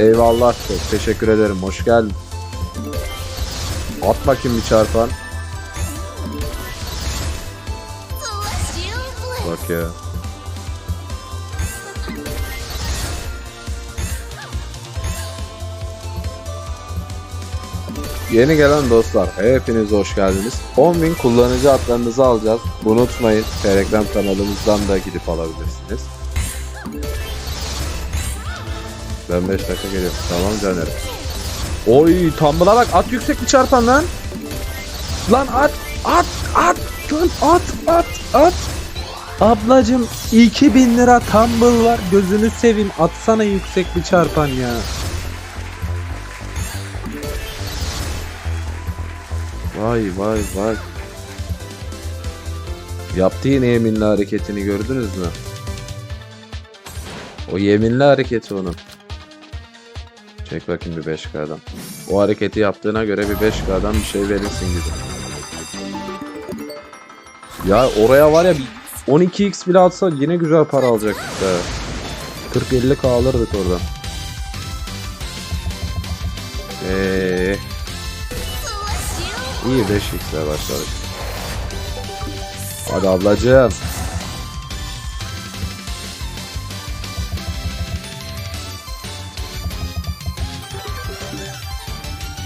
Eyvallah çok teşekkür ederim. Hoş geldin. At bakayım bir çarpan. Bak ya. Yeni gelen dostlar hepiniz hoş geldiniz. 10.000 kullanıcı adlarınızı alacağız. Unutmayın. Telegram kanalımızdan da gidip alabilirsiniz. Ben 5 dakika geliyorum. Tamam canerim. Oy tambıla bak at yüksek bir çarpan lan. Lan at at at at at at. Ablacım 2000 lira tumble var. Gözünü seveyim atsana yüksek bir çarpan ya. Vay vay vay. Yaptı yine yeminli hareketini gördünüz mü? O yeminli hareketi onun. Çek bakayım bir 5K'dan. O hareketi yaptığına göre bir 5K'dan bir şey verirsin gibi. Ya oraya var ya bir 12x bile atsa yine güzel para alacaktık be. 40-50k alırdık oradan. Eee iyi 5x'le başladık. Hadi ablacığım.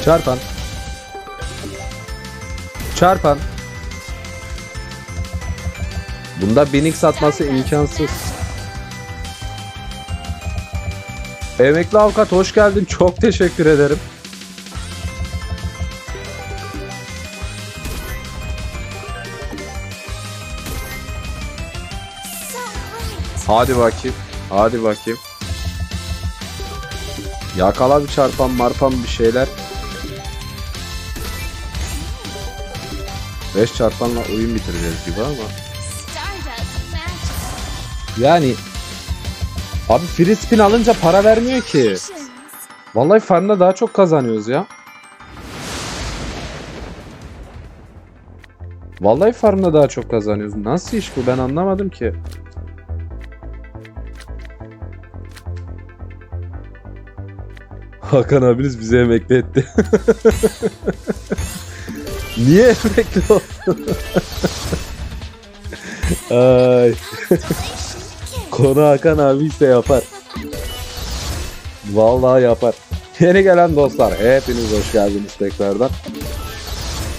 Çarpan. Çarpan. Bunda 1000x atması imkansız. Emekli avukat hoş geldin. Çok teşekkür ederim. Hadi bakayım. Hadi bakayım. Yakala bir çarpan marpan bir şeyler. 5 çarpanla oyun bitireceğiz gibi ama. Yani Abi free spin alınca para vermiyor ki. Vallahi farmda daha çok kazanıyoruz ya. Vallahi farmda daha çok kazanıyoruz. Nasıl iş bu ben anlamadım ki. Hakan abiniz bize emekli etti. Niye emekli oldu? Ay. Konu Hakan abi ise yapar. Vallahi yapar. Yeni gelen dostlar hepiniz hoş geldiniz tekrardan.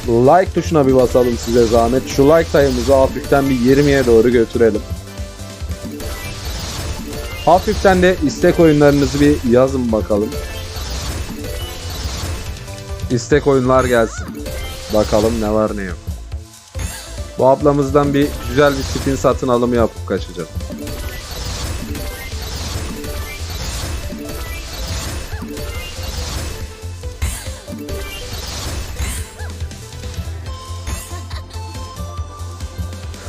Like tuşuna bir basalım size zahmet. Şu like sayımızı hafiften bir 20'ye doğru götürelim. Hafiften de istek oyunlarınızı bir yazın bakalım. İstek oyunlar gelsin. Bakalım ne var ne yok. Bu ablamızdan bir güzel bir spin satın alımı yapıp kaçacağım.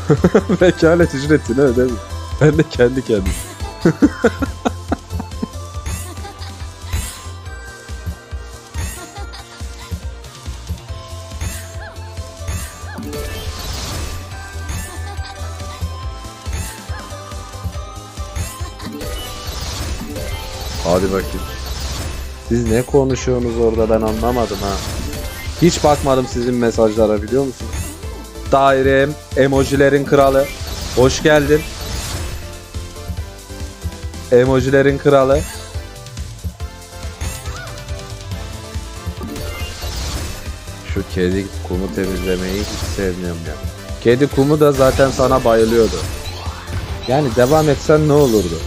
Vekalet ücretini ödedim. Ben de kendi kendim. Hadi bakayım. Siz ne konuşuyorsunuz orada ben anlamadım ha. Hiç bakmadım sizin mesajlara biliyor musunuz? Dairem, emojilerin kralı. Hoş geldin. Emojilerin kralı. Şu kedi kumu temizlemeyi hiç sevmiyorum ya. Kedi kumu da zaten sana bayılıyordu. Yani devam etsen ne olurdu?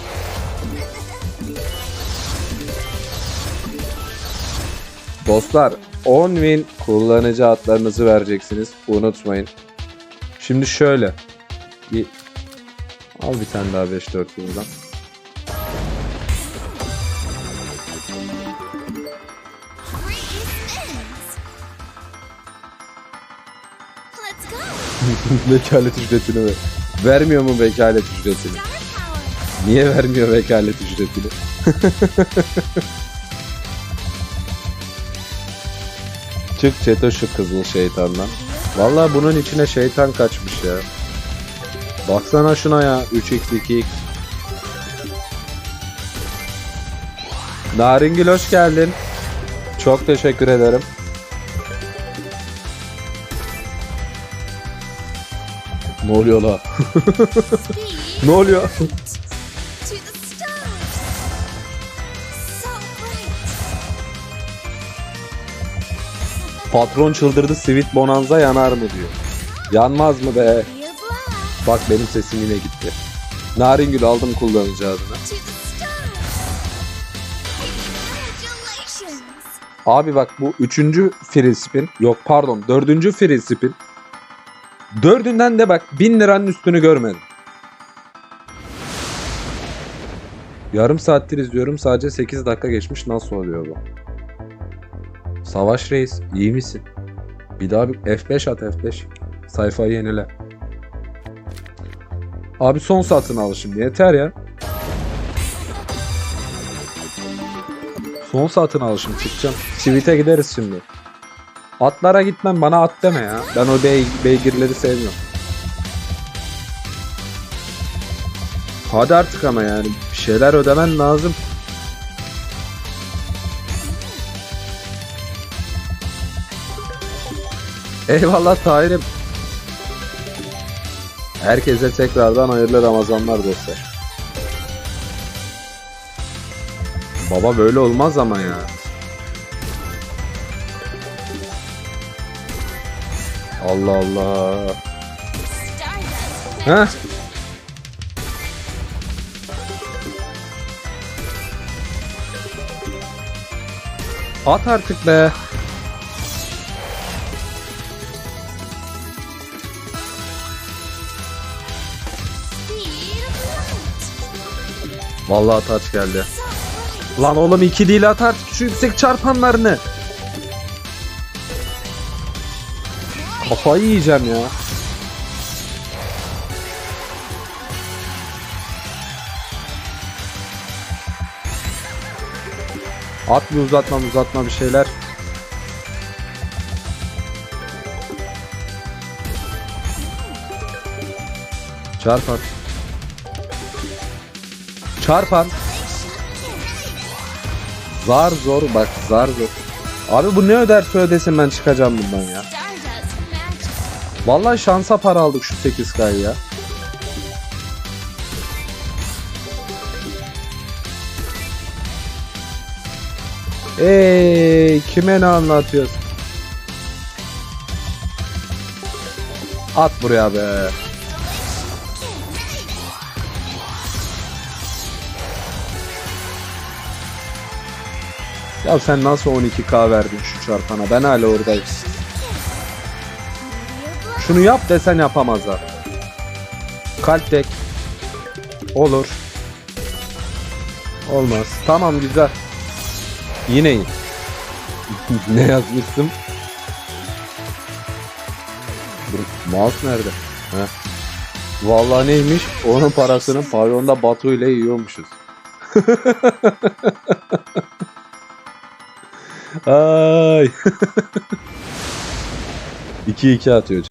Dostlar 10 win kullanıcı adlarınızı vereceksiniz. Unutmayın. Şimdi şöyle. Bir... Al bir tane daha 5-4 buradan. Vekalet ücretini ver. Vermiyor mu vekalet ücretini? Niye vermiyor vekalet ücretini? Çık çeto şu kızıl şeytandan. Vallahi bunun içine şeytan kaçmış ya. Baksana şuna ya 3x 2x. Naringül hoş geldin. Çok teşekkür ederim. Ne oluyor la? Ne oluyor? Patron çıldırdı Sweet Bonanza yanar mı diyor. Yanmaz mı be? Bak benim sesim yine gitti. Naringül aldım kullanıcı. Congratulations. Abi bak bu üçüncü free spin. Yok pardon dördüncü free spin. Dördünden de bak bin liranın üstünü görmedim. Yarım saattir izliyorum sadece 8 dakika geçmiş nasıl oluyor bu? Savaş Reis iyi misin? Bir daha bir F5 at F5. Sayfayı yenile. Abi son satın alışım yeter ya. Son satın alışım çıkacağım. Sivit'e gideriz şimdi. Atlara gitmem bana at deme ya. Ben o bey, beygirleri sevmiyorum. Hadi artık ama yani bir şeyler ödemen lazım. Eyvallah Tahir'im. Herkese tekrardan hayırlı Ramazanlar dostlar. Baba böyle olmaz ama ya. Allah Allah. Heh. At artık be. Vallahi taç geldi. Lan oğlum iki değil at artık şu yüksek çarpanlarını. Kafayı yiyeceğim ya. At bir uzatma uzatma bir şeyler. Çarpan. Çarpan. Zar zor bak zar zor. Abi bu ne öderse ödesin ben çıkacağım bundan ya. Vallahi şansa para aldık şu 8K'yı ya. Ey kime ne anlatıyorsun? At buraya be. Ya sen nasıl 12K verdin şu çarpana? Ben hala oradayım. Şunu yap desen yapamazlar. Kalp tek. Olur. Olmaz. Tamam güzel. Yine ne yazmıştım? Dur, mouse nerede? Heh. Vallahi neymiş? Onun parasını pavyonda Batu ile yiyormuşuz. Ay. 2-2 atıyor.